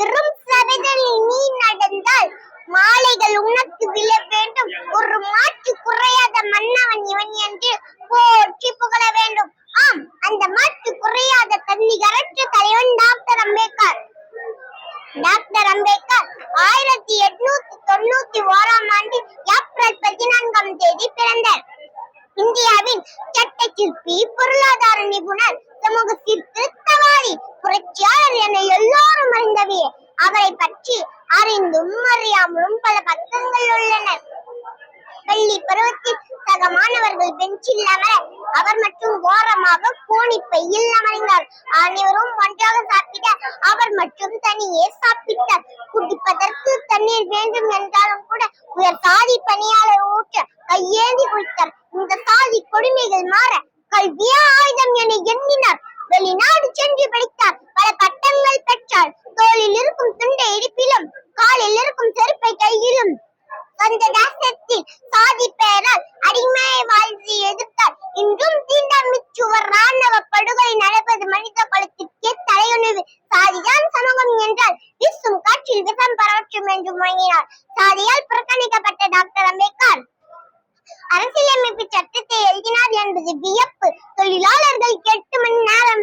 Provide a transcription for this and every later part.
அதிரும் சபைதலில் நீ நடந்தால் மாலைகள் உனக்கு விழ வேண்டும். ஒரு மாற்று குறையாத மன்னவன் இவன் என்று போற்றி புகழ வேண்டும். ஆம் அந்த மாற்று குறையாத தன்னிகரற்ற தலைவன் டாக்டர் அம்பேத்கர். டாக்டர் அம்பேத்கர் ஆயிரத்தி எட்நூத்தி தொண்ணூத்தி ஓராம் ஆண்டு ஏப்ரல் பதினான்காம் தேதி பிறந்தார். இந்தியாவின் சட்ட சிற்பி பொருளாதார நிபுணர் சமூக சிற்பி புரட்சியாளர் என அவரை பற்றி அறிந்தும் அறியாமலும் பல பக்கங்கள் உள்ளன பள்ளி பருவத்தில் சக மாணவர்கள் பெஞ்சில் அமர அவர் மட்டும் ஓரமாக கோணி பையில் அமர்ந்தார். அனைவரும் ஒன்றாக சாப்பிட அவர் மட்டும் தனியே சாப்பிட்டார். குடிப்பதற்கு தண்ணீர் வேண்டும் என்றாலும் கூட உயர் சாதி பணியாளர் ஊற்ற கையேந்தி குடித்தார் இந்த சாதி கொடுமைகள் மாற கல்வியே ஆயுதம் என எண்ணினார். வெளிநாடு சென்று படித்தார் காலில் இருக்கும் செருப்பை கையிலும் சொந்த தேசத்தில் சாதி பெயரால் அடிமை வாழ்ந்து எதிர்த்தால் இன்றும் தீண்டாமிச்சுவர் ராணுவ படுகொலை நடப்பது மனித குலத்திற்கே தலையுணவு சாதிதான் சமூகம் என்றால் வீசும் காற்றில் விஷம் பரவற்றும் என்று முழங்கினார். சாதியால் புறக்கணிக்கப்பட்ட டாக்டர் அம்பேத்கர். அரசியலமைப்பு சட்டத்தை எழுதினார் என்பது வியப்பு. தொழிலாளர்கள் எட்டு மணி நேரம்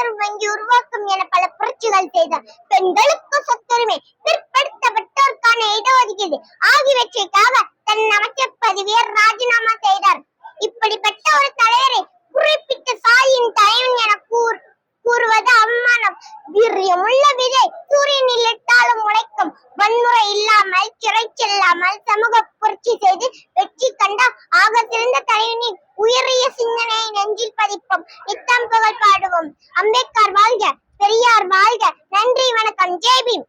ரிசர்வ் வங்கி உருவாக்கும் என பல புரட்சிகள் செய்தார் பெண்களுக்கு சொத்துரிமை பிற்படுத்தப்பட்டோருக்கான இடஒதுக்கீடு ஆகியவற்றைக்காக தன் அமைச்சர் பதவியை ராஜினாமா செய்தார். இப்படிப்பட்ட ஒரு தலைவரை குறிப்பிட்ட சாயின் தலைவன் என கூர் கூறுவது அவமானம். வீரியமுள்ள விதை சூரியனில் இட்டாலும் உழைக்கும் வன்முறை இல்லாமல் சிறைச்செல்லாமல் சமூக புரட்சி செய்து வெற்றி கண்ட ஆக சிறந்த தலைவனின் உயரிய சிந்தனையை நெஞ்சில் பதிப்போம். நித்தம் புகழ் பாடுவோம். அம்பேத்கர் வாழ்க பெரியார் வாழ்க. நன்றி வணக்கம். ஜெய்பீம்